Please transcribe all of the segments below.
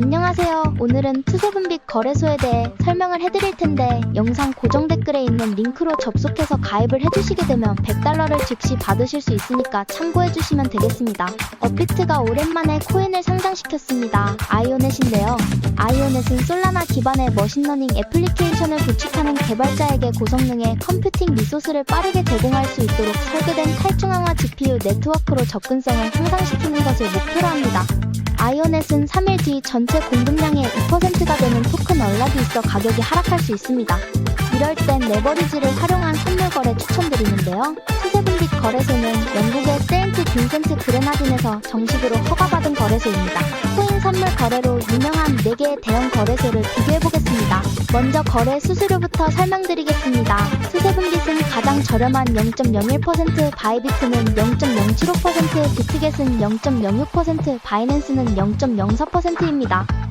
안녕하세요. 오늘은 투세분빛 거래소에 대해 설명을 해드릴 텐데 영상 고정 댓글에 있는 링크로 접속해서 가입을 해주시게 되면 100달러를 즉시 받으실 수 있으니까 참고해주시면 되겠습니다. 업비트가 오랜만에 코인을 상장시켰습니다. 아이오넷인데요. 아이오넷은 솔라나 기반의 머신러닝 애플리케이션을 구축하는 개발자에게 고성능의 컴퓨팅 리소스를 빠르게 제공할 수 있도록 설계된 탈중앙화 GPU 네트워크로 접근성을 향상시키는 것을 목표로 합니다. 아이오넷은 3일 뒤 전체 공급량의 2%가 되는 토큰 언락이 있어 가격이 하락할 수 있습니다. 이럴 땐 레버리지를 활용한 선물 거래 추천드리는데요. 수세분빛 거래소는 영국의 세인트 빈센트 그레나딘에서 정식으로 허가받은 거래소입니다. 코인 선물 거래로 유명한 4개의 대형 거래소를 비교해보겠습니다. 먼저 거래 수수료부터 설명드리겠습니다. 수세분빛은 가장 저렴한 0.01%, 바이비트는 0.075%, 비트겟은 0.06%, 바이낸스는 0.04%입니다.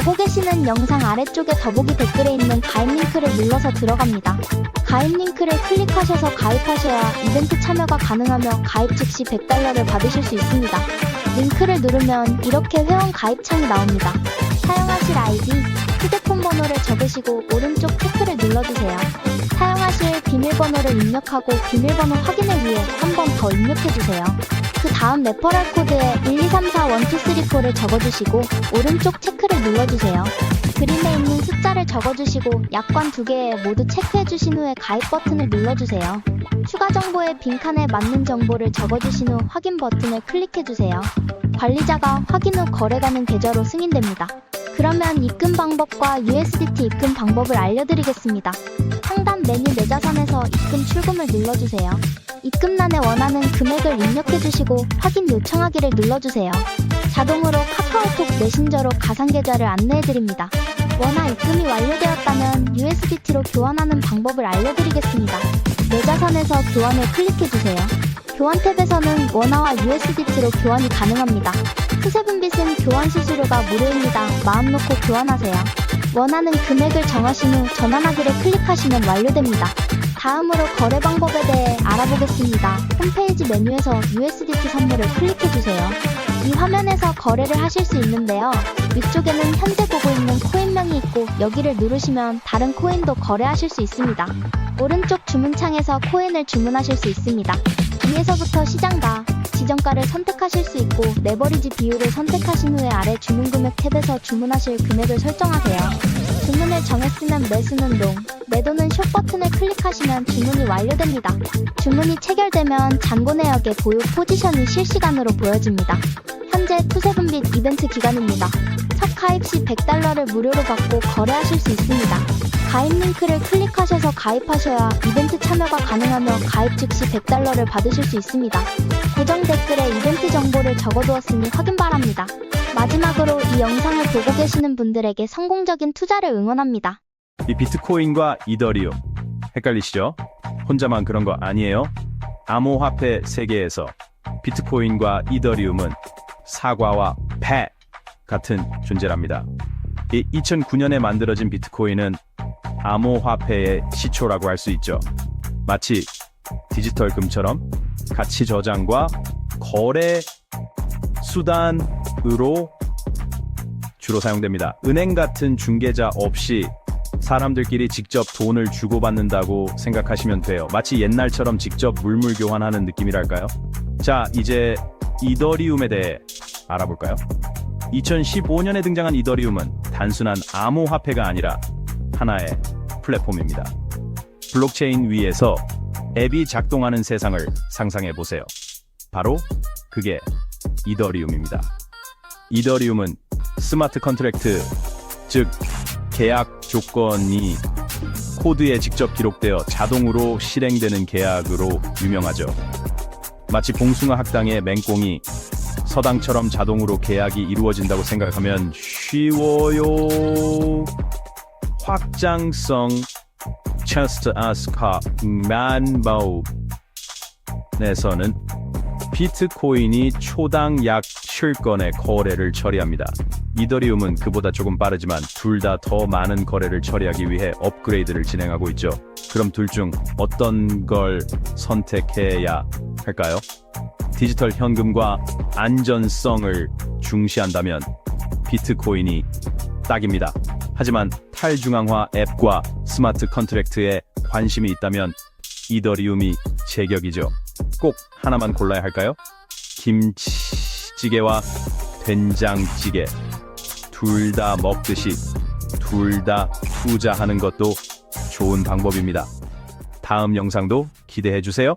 보고 계시는 영상 아래쪽에 더보기 댓글에 있는 가입 링크를 눌러서 들어갑니다. 가입 링크를 클릭하셔서 가입하셔야 이벤트 참여가 가능하며 가입 즉시 100달러를 받으실 수 있습니다. 링크를 누르면 이렇게 회원 가입 창이 나옵니다. 사용하실 아이디, 휴대폰 번호를 적으시고 오른쪽 체크를 눌러주세요. 사용하실 비밀번호를 입력하고 비밀번호 확인을 위해 한 번 더 입력해주세요. 그 다음 레퍼럴 코드에 123412344를 적어주시고 오른쪽 체크를 눌러주세요. 그림에 있는 숫자를 적어주시고 약관 두 개에 모두 체크해주신 후에 가입 버튼을 눌러주세요. 추가 정보의 빈칸에 맞는 정보를 적어주신 후 확인 버튼을 클릭해주세요. 관리자가 확인 후 거래가는 계좌로 승인됩니다. 그러면 입금 방법과 USDT 입금 방법을 알려드리겠습니다. 상단 메뉴 내자선에서 입금 출금을 눌러주세요. 입금란에 원하는 금액을 입력해주시고 확인 요청하기를 눌러주세요. 자동으로 카카오톡 메신저로 가상계좌를 안내해드립니다. 원화 입금이 완료되었다면 USDT로 교환하는 방법을 알려드리겠습니다. 내자선에서 교환을 클릭해주세요. 교환 탭에서는 원화와 USDT로 교환이 가능합니다. 투세분빛은 교환 수수료가 무료입니다. 마음 놓고 교환하세요. 원하는 금액을 정하신 후 전환하기를 클릭하시면 완료됩니다. 다음으로 거래 방법에 대해 알아보겠습니다. 홈페이지 메뉴에서 USDT 선물을 클릭해주세요. 이 화면에서 거래를 하실 수 있는데요. 위쪽에는 현재 보고 있는 코인명이 있고 여기를 누르시면 다른 코인도 거래하실 수 있습니다. 오른쪽 주문창에서 코인을 주문하실 수 있습니다. 위에서부터 시장가, 지정가를 선택하실 수 있고 레버리지 비율을 선택하신 후에 아래 주문 금액 탭에서 주문하실 금액을 설정하세요. 주문을 정했으면 매수는 롱, 매도는 숏 버튼을 클릭하시면 주문이 완료됩니다. 주문이 체결되면 잔고 내역의 보유 포지션이 실시간으로 보여집니다. 현재 투세분빛 이벤트 기간입니다. 첫 가입 시 100달러를 무료로 받고 거래하실 수 있습니다. 가입 링크를 클릭하셔서 가입하셔야 이벤트 참여가 가능하며 가입 즉시 100달러를 받으실 수 있습니다. 고정 댓글에 이벤트 정보를 적어두었으니 확인 바랍니다. 마지막으로 이 영상을 보고 계시는 분들에게 성공적인 투자를 응원합니다. 이 비트코인과 이더리움 헷갈리시죠? 혼자만 그런 거 아니에요. 암호화폐 세계에서 비트코인과 이더리움은 사과와 배 같은 존재랍니다. 이 2009년에 만들어진 비트코인은 암호화폐의 시초라고 할 수 있죠. 마치 디지털 금처럼 가치 저장과 거래 수단으로 주로 사용됩니다. 은행 같은 중개자 없이 사람들끼리 직접 돈을 주고받는다고 생각하시면 돼요. 마치 옛날처럼 직접 물물 교환하는 느낌이랄까요? 자, 이제 이더리움에 대해 알아볼까요? 2015년에 등장한 이더리움은 단순한 암호화폐가 아니라 하나의 플랫폼입니다. 블록체인 위에서 앱이 작동하는 세상을 상상해 보세요. 바로 그게 이더리움입니다. 이더리움은 스마트 컨트랙트, 즉 계약 조건이 코드에 직접 기록되어 자동으로 실행되는 계약으로 유명하죠. 마치 봉숭아 학당의 맹꽁이 서당처럼 자동으로 계약이 이루어진다고 생각하면 쉬워요. 확장성 체스트 아스카 만바우에서는 비트코인이 초당 약 7건의 거래를 처리합니다. 이더리움은 그보다 조금 빠르지만 둘 다 더 많은 거래를 처리하기 위해 업그레이드를 진행하고 있죠. 그럼 둘 중 어떤 걸 선택해야 할까요? 디지털 현금과 안전성을 중시한다면 비트코인이 딱입니다. 하지만 탈중앙화 앱과 스마트 컨트랙트에 관심이 있다면 이더리움이 제격이죠. 꼭 하나만 골라야 할까요? 김치찌개와 된장찌개 둘 다 먹듯이 둘 다 투자하는 것도 좋은 방법입니다. 다음 영상도 기대해 주세요.